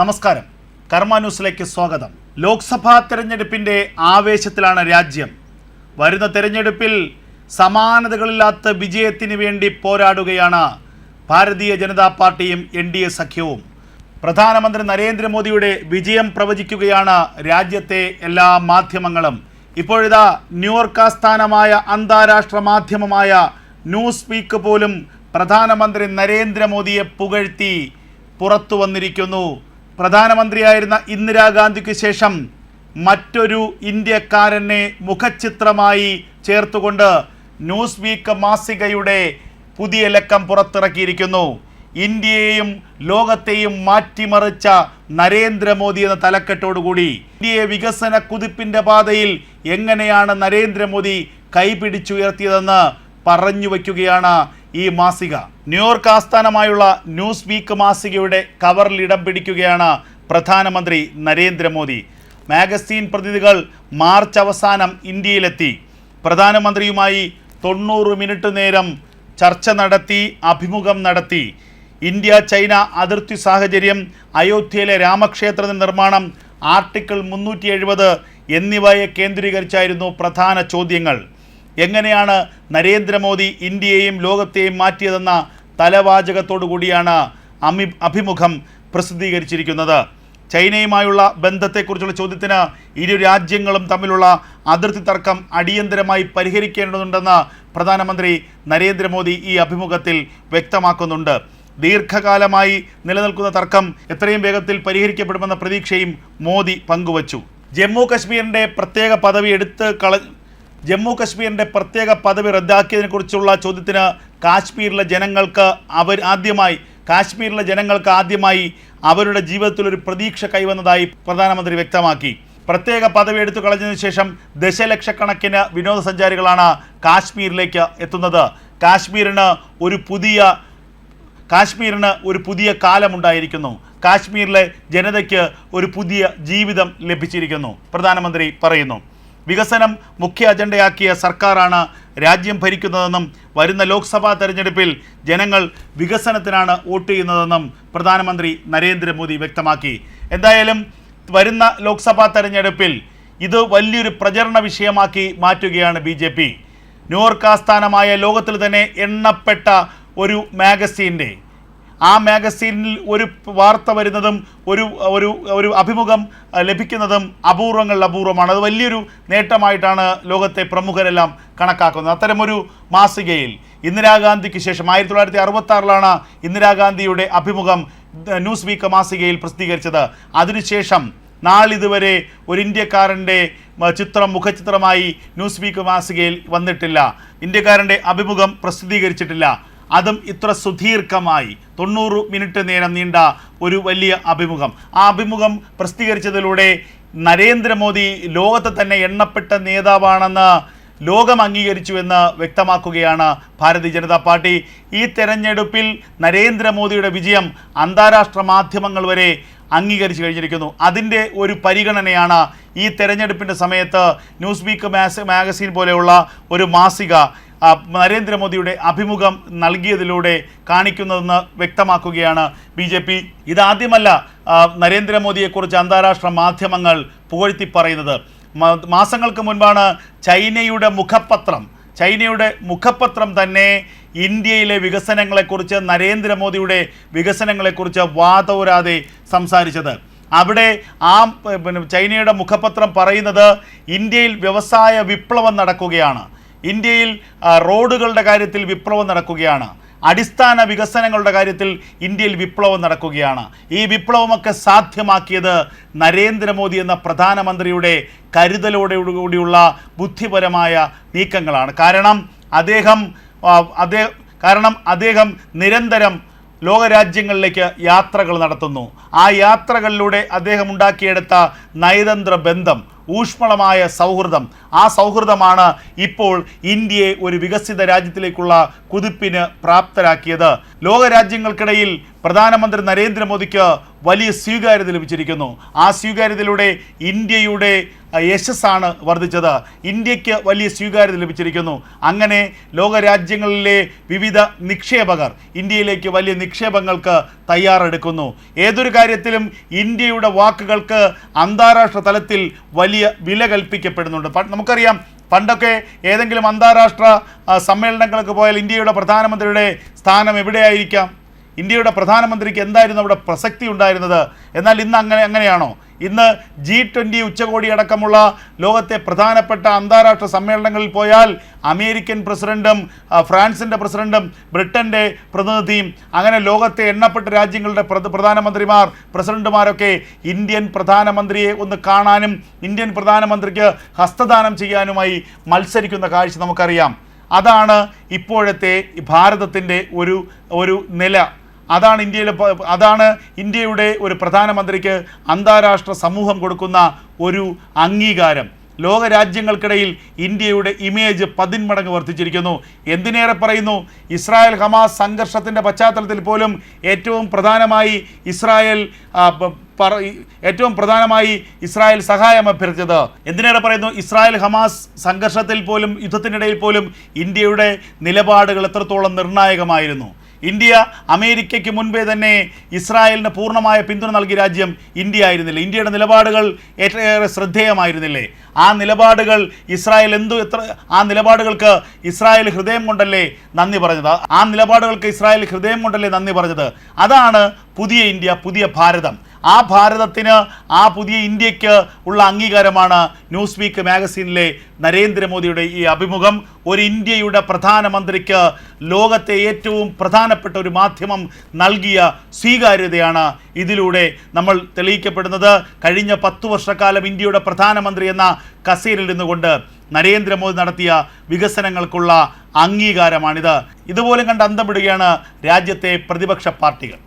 നമസ്കാരം. കർമ്മ ന്യൂസിലേക്ക് സ്വാഗതം. ലോക്സഭാ തെരഞ്ഞെടുപ്പിന്റെ ആവേശത്തിലാണ് രാജ്യം. വരുന്ന തെരഞ്ഞെടുപ്പിൽ സമാനതകളില്ലാത്ത വിജയത്തിന് വേണ്ടി പോരാടുകയാണ് ഭാരതീയ ജനതാ പാർട്ടിയും എൻ ഡി എ സഖ്യവും. പ്രധാനമന്ത്രി നരേന്ദ്രമോദിയുടെ വിജയം പ്രവചിക്കുകയാണ് രാജ്യത്തെ എല്ലാ മാധ്യമങ്ങളും. ഇപ്പോഴിതാ ന്യൂയോർക്ക് ആസ്ഥാനമായ അന്താരാഷ്ട്ര മാധ്യമമായ ന്യൂസ് വീക്ക് പോലും പ്രധാനമന്ത്രി നരേന്ദ്രമോദിയെ പുകഴ്ത്തി പുറത്തു വന്നിരിക്കുന്നു. പ്രധാനമന്ത്രിയായിരുന്ന ഇന്ദിരാഗാന്ധിക്ക് ശേഷം മറ്റൊരു ഇന്ത്യക്കാരനെ മുഖചിത്രമായി ചേർത്തുകൊണ്ട് ന്യൂസ് വീക്ക് മാസികയുടെ പുതിയ ലക്കം പുറത്തിറക്കിയിരിക്കുന്നു. ഇന്ത്യയെയും ലോകത്തെയും മാറ്റിമറിച്ച നരേന്ദ്രമോദി എന്ന തലക്കെട്ടോടുകൂടി ഇന്ത്യയെ വികസന കുതിപ്പിന്റെ പാതയിൽ എങ്ങനെയാണ് നരേന്ദ്രമോദി കൈപിടിച്ചുയർത്തിയതെന്ന് പറഞ്ഞു വയ്ക്കുകയാണ് ഈ മാസിക. ന്യൂയോർക്ക് ആസ്ഥാനമായുള്ള ന്യൂസ് വീക്ക് മാസികയുടെ കവറിൽ ഇടം പിടിക്കുകയാണ് പ്രധാനമന്ത്രി നരേന്ദ്രമോദി. മാഗസീൻ പ്രതിനിധികൾ മാർച്ച് അവസാനം ഇന്ത്യയിലെത്തി. പ്രധാനമന്ത്രിയുമായി തൊണ്ണൂറ് മിനിറ്റ് നേരം ചർച്ച നടത്തി അഭിമുഖം നടത്തി. ഇന്ത്യ ചൈന അതിർത്തി സാഹചര്യം അയോധ്യയിലെ രാമക്ഷേത്ര നിർമ്മാണം ആർട്ടിക്കിൾ മുന്നൂറ്റി എഴുപത് എന്നിവയെ കേന്ദ്രീകരിച്ചായിരുന്നു പ്രധാന ചോദ്യങ്ങൾ. എങ്ങനെയാണ് നരേന്ദ്രമോദി ഇന്ത്യയെയും ലോകത്തെയും മാറ്റിയതെന്ന തലവാചകത്തോടു കൂടിയാണ് അമി അഭിമുഖം പ്രസിദ്ധീകരിച്ചിരിക്കുന്നത്. ചൈനയുമായുള്ള ബന്ധത്തെക്കുറിച്ചുള്ള ചോദ്യത്തിന് ഇരു രാജ്യങ്ങളും തമ്മിലുള്ള അതിർത്തി തർക്കം അടിയന്തരമായി പരിഹരിക്കേണ്ടതുണ്ടെന്ന് പ്രധാനമന്ത്രി നരേന്ദ്രമോദി ഈ അഭിമുഖത്തിൽ വ്യക്തമാക്കുന്നുണ്ട്. ദീർഘകാലമായി നിലനിൽക്കുന്ന തർക്കം എത്രയും വേഗത്തിൽ പരിഹരിക്കപ്പെടുമെന്ന പ്രതീക്ഷയും മോദി പങ്കുവച്ചു. ജമ്മു കശ്മീരിന്റെ പ്രത്യേക പദവി എടുത്ത് കള ജമ്മു കശ്മീരിന്റെ പ്രത്യേക പദവി റദ്ദാക്കിയതിനെക്കുറിച്ചുള്ള ചോദ്യത്തിന് കാശ്മീരിലെ ജനങ്ങൾക്ക് അവർ ആദ്യമായി കാശ്മീരിലെ ജനങ്ങൾക്ക് ആദ്യമായി അവരുടെ ജീവിതത്തിൽ ഒരു പ്രതീക്ഷ കൈവന്നതായി പ്രധാനമന്ത്രി വ്യക്തമാക്കി. പ്രത്യേക പദവി എടുത്തു കളഞ്ഞതിനു ശേഷം ദശലക്ഷക്കണക്കിന് വിനോദസഞ്ചാരികളാണ് കാശ്മീരിലേക്ക് എത്തുന്നത്. കാശ്മീരിന് ഒരു പുതിയ കാശ്മീരിന് ഒരു പുതിയ കാലമുണ്ടായിരിക്കുന്നു. കാശ്മീരിലെ ജനതയ്ക്ക് ഒരു പുതിയ ജീവിതം ലഭിച്ചിരിക്കുന്നു. പ്രധാനമന്ത്രി പറയുന്നു. വികസനം മുഖ്യ അജണ്ടയാക്കിയ സർക്കാരാണ് രാജ്യം ഭരിക്കുന്നതെന്നും വരുന്ന ലോക്സഭാ തെരഞ്ഞെടുപ്പിൽ ജനങ്ങൾ വികസനത്തിനാണ് വോട്ട് ചെയ്യുന്നതെന്നും പ്രധാനമന്ത്രി നരേന്ദ്രമോദി വ്യക്തമാക്കി. എന്തായാലും വരുന്ന ലോക്സഭാ തെരഞ്ഞെടുപ്പിൽ ഇത് വലിയൊരു പ്രചരണ വിഷയമാക്കി മാറ്റുകയാണ് ബി ജെ പി. ന്യൂയോർക്ക് ആസ്ഥാനമായ ലോകത്തിൽ തന്നെ എണ്ണപ്പെട്ട ഒരു മാഗസീന്റെ ആ മാഗസീനിൽ ഒരു വാർത്ത വരുന്നതും ഒരു ഒരു ഒരു അഭിമുഖം ലഭിക്കുന്നതും അപൂർവങ്ങളിൽ അപൂർവമാണ്. അത് വലിയൊരു നേട്ടമായിട്ടാണ് ലോകത്തെ പ്രമുഖരെല്ലാം കണക്കാക്കുന്നത്. അത്തരമൊരു മാസികയിൽ ഇന്ദിരാഗാന്ധിക്ക് ശേഷം ആയിരത്തി തൊള്ളായിരത്തി അറുപത്തി ഇന്ദിരാഗാന്ധിയുടെ അഭിമുഖം ന്യൂസ് വീക്ക് മാസികയിൽ പ്രസിദ്ധീകരിച്ചത്. അതിനുശേഷം നാളിതുവരെ ഒരു ഇന്ത്യക്കാരന്റെ ചിത്രം മുഖചിത്രമായി ന്യൂസ് വീക്ക് മാസികയിൽ വന്നിട്ടില്ല. ഇന്ത്യക്കാരന്റെ അഭിമുഖം പ്രസിദ്ധീകരിച്ചിട്ടില്ല. അതും ഇത്ര സുദീർഘമായി. തൊണ്ണൂറ് മിനിറ്റ് നേരം നീണ്ട ഒരു വലിയ അഭിമുഖം. ആ അഭിമുഖം പ്രസിദ്ധീകരിച്ചതിലൂടെ നരേന്ദ്രമോദി ലോകത്തെ തന്നെ എണ്ണപ്പെട്ട നേതാവാണെന്ന് ലോകം അംഗീകരിച്ചു എന്ന് വ്യക്തമാക്കുകയാണ് ഭാരതീയ ജനതാ പാർട്ടി. ഈ തെരഞ്ഞെടുപ്പിൽ നരേന്ദ്രമോദിയുടെ വിജയം അന്താരാഷ്ട്ര മാധ്യമങ്ങൾ വരെ അംഗീകരിച്ചു കഴിഞ്ഞിരിക്കുന്നു. അതിന്റെ ഒരു പരിഗണനയാണ് ഈ തെരഞ്ഞെടുപ്പിന്റെ സമയത്ത് ന്യൂസ് വീക്ക് മാസ് മാഗസീൻ പോലെയുള്ള ഒരു മാസിക നരേന്ദ്രമോദിയുടെ അഭിമുഖം നൽകിയതിലൂടെ കാണിക്കുന്നതെന്ന് വ്യക്തമാക്കുകയാണ് ബി ജെ പി. ഇതാദ്യമല്ല നരേന്ദ്രമോദിയെക്കുറിച്ച് അന്താരാഷ്ട്ര മാധ്യമങ്ങൾ പുകഴ്ത്തി പറയുന്നത്. മാസങ്ങൾക്ക് മുൻപാണ് ചൈനയുടെ മുഖപത്രം ചൈനയുടെ മുഖപത്രം തന്നെ ഇന്ത്യയിലെ വികസനങ്ങളെക്കുറിച്ച് നരേന്ദ്രമോദിയുടെ വികസനങ്ങളെക്കുറിച്ച് വാതോരാതെ സംസാരിച്ചത്. അവിടെ ആ പിന്നെ ചൈനയുടെ മുഖപത്രം പറയുന്നത് ഇന്ത്യയിൽ വ്യവസായ വിപ്ലവം നടക്കുകയാണ്. ഇന്ത്യയിൽ റോഡുകളുടെ കാര്യത്തിൽ വിപ്ലവം നടക്കുകയാണ്. അടിസ്ഥാന വികസനങ്ങളുടെ കാര്യത്തിൽ ഇന്ത്യയിൽ വിപ്ലവം നടക്കുകയാണ്. ഈ വിപ്ലവമൊക്കെ സാധ്യമാക്കിയത് നരേന്ദ്രമോദി എന്ന പ്രധാനമന്ത്രിയുടെ കരുതലോടുകൂടിയുള്ള ബുദ്ധിപരമായ നീക്കങ്ങളാണ്. കാരണം അദ്ദേഹം അദ്ദേഹം കാരണം അദ്ദേഹം നിരന്തരം ലോകരാജ്യങ്ങളിലേക്ക് യാത്രകൾ നടത്തുന്നു. ആ യാത്രകളിലൂടെ അദ്ദേഹം ഉണ്ടാക്കിയെടുത്ത നയതന്ത്ര ബന്ധം ഊഷ്മളമായ സൗഹൃദം. ആ സൗഹൃദമാണ് ഇപ്പോൾ ഇന്ത്യയെ ഒരു വികസിത രാജ്യത്തിലേക്കുള്ള കുതിപ്പിന് പ്രാപ്തരാക്കിയത്. ലോകരാജ്യങ്ങൾക്കിടയിൽ പ്രധാനമന്ത്രി നരേന്ദ്രമോദിക്ക് വലിയ സ്വീകാര്യത ലഭിച്ചിരിക്കുന്നു. ആ സ്വീകാര്യതയിലൂടെ ഇന്ത്യയുടെ യശസ്സാണ് വർദ്ധിച്ചത്. ഇന്ത്യയ്ക്ക് വലിയ സ്വീകാര്യത ലഭിച്ചിരിക്കുന്നു. അങ്ങനെ ലോകരാജ്യങ്ങളിലെ വിവിധ നിക്ഷേപകർ ഇന്ത്യയിലേക്ക് വലിയ നിക്ഷേപങ്ങൾക്ക് തയ്യാറെടുക്കുന്നു. ഏതൊരു കാര്യത്തിലും ഇന്ത്യയുടെ വാക്കുകൾക്ക് അന്താരാഷ്ട്ര തലത്തിൽ വലിയ വില കൽപ്പിക്കപ്പെടുന്നുണ്ട്. നമുക്കറിയാം പണ്ടൊക്കെ ഏതെങ്കിലും അന്താരാഷ്ട്ര സമ്മേളനങ്ങൾക്ക് പോയാൽ ഇന്ത്യയുടെ പ്രധാനമന്ത്രിയുടെ സ്ഥാനം എവിടെയായിരിക്കാം? ഇന്ത്യയുടെ പ്രധാനമന്ത്രിക്ക് എന്തായിരുന്നു അവിടെ പ്രസക്തി ഉണ്ടായിരുന്നത്? എന്നാൽ ഇന്ന് അങ്ങനെ അങ്ങനെയാണോ? ഇന്ന് ജി ട്വന്റി ഉച്ചകോടി അടക്കമുള്ള ലോകത്തെ പ്രധാനപ്പെട്ട അന്താരാഷ്ട്ര സമ്മേളനങ്ങളിൽ പോയാൽ അമേരിക്കൻ പ്രസിഡന്റും ഫ്രാൻസിന്റെ പ്രസിഡന്റും ബ്രിട്ടന്റെ പ്രതിനിധിയും അങ്ങനെ ലോകത്തെ എണ്ണപ്പെട്ട രാജ്യങ്ങളുടെ പ്രധ- പ്രധാനമന്ത്രിമാർ പ്രസിഡന്റുമാരൊക്കെ ഇന്ത്യൻ പ്രധാനമന്ത്രിയെ ഒന്ന് കാണാനും ഇന്ത്യൻ പ്രധാനമന്ത്രിക്ക് ഹസ്തദാനം ചെയ്യാനുമായി മത്സരിക്കുന്ന കാഴ്ച നമുക്കറിയാം. അതാണ് ഇപ്പോഴത്തെ ഭാരതത്തിന്റെ ഒരു ഒരു നില. അതാണ് ഇന്ത്യയിലെ അതാണ് ഇന്ത്യയുടെ ഒരു പ്രധാനമന്ത്രിക്ക് അന്താരാഷ്ട്ര സമൂഹം കൊടുക്കുന്ന ഒരു അംഗീകാരം. ലോകരാജ്യങ്ങൾക്കിടയിൽ ഇന്ത്യയുടെ ഇമേജ് പതിന്മടങ്ങ് വർദ്ധിച്ചിരിക്കുന്നു. എന്തിനേറെ പറയുന്നു? ഇസ്രായേൽ ഹമാസ് സംഘർഷത്തിന്റെ പശ്ചാത്തലത്തിൽ പോലും ഏറ്റവും പ്രധാനമായി ഇസ്രായേൽ ഏറ്റവും പ്രധാനമായി ഇസ്രായേൽ സഹായം അഭ്യർത്ഥിച്ചത്. എന്തിനേറെ പറയുന്നു? ഇസ്രായേൽ ഹമാസ് സംഘർഷത്തിൽ പോലും യുദ്ധത്തിനിടയിൽ പോലും ഇന്ത്യയുടെ നിലപാടുകൾ എത്രത്തോളം നിർണായകമായിരുന്നു? ഇന്ത്യ അമേരിക്കയ്ക്ക് മുൻപേ തന്നെ ഇസ്രായേലിന് പൂർണമായ പിന്തുണ നൽകിയ രാജ്യം ഇന്ത്യ ആയിരുന്നില്ല ഇന്ത്യയുടെ നിലപാടുകൾ ഏറ്റവും ശ്രദ്ധേയമായിരുന്നില്ലേ? ആ നിലപാടുകൾ ഇസ്രായേൽ എന്തു എത്ര ആ നിലപാടുകൾക്ക് ഇസ്രായേൽ ഹൃദയം കൊണ്ടല്ലേ നന്ദി പറഞ്ഞത്? ആ നിലപാടുകൾക്ക് ഇസ്രായേൽ ഹൃദയം കൊണ്ടല്ലേ നന്ദി പറഞ്ഞത്? അതാണ് പുതിയ ഇന്ത്യ പുതിയ ഭാരതം. ആ ഭാരതത്തിന് ആ പുതിയ ഇന്ത്യയ്ക്ക് ഉള്ള അംഗീകാരമാണ് ന്യൂസ് വീക്ക് മാഗസീനിലെ നരേന്ദ്രമോദിയുടെ ഈ അഭിമുഖം. ഒരു ഇന്ത്യയുടെ പ്രധാനമന്ത്രിക്ക് ലോകത്തെ ഏറ്റവും പ്രധാനപ്പെട്ട ഒരു മാധ്യമം നൽകിയ സ്വീകാര്യതയാണ് ഇതിലൂടെ നമ്മൾ തെളിയിക്കപ്പെടുന്നത്. കഴിഞ്ഞ പത്തു വർഷക്കാലം ഇന്ത്യയുടെ പ്രധാനമന്ത്രി എന്ന കസേരയിൽ നിന്നുകൊണ്ട് നരേന്ദ്രമോദി നടത്തിയ വികസനങ്ങൾക്കുള്ള അംഗീകാരമാണിത്. ഇതുപോലും കണ്ട് അന്തം രാജ്യത്തെ പ്രതിപക്ഷ പാർട്ടികൾ.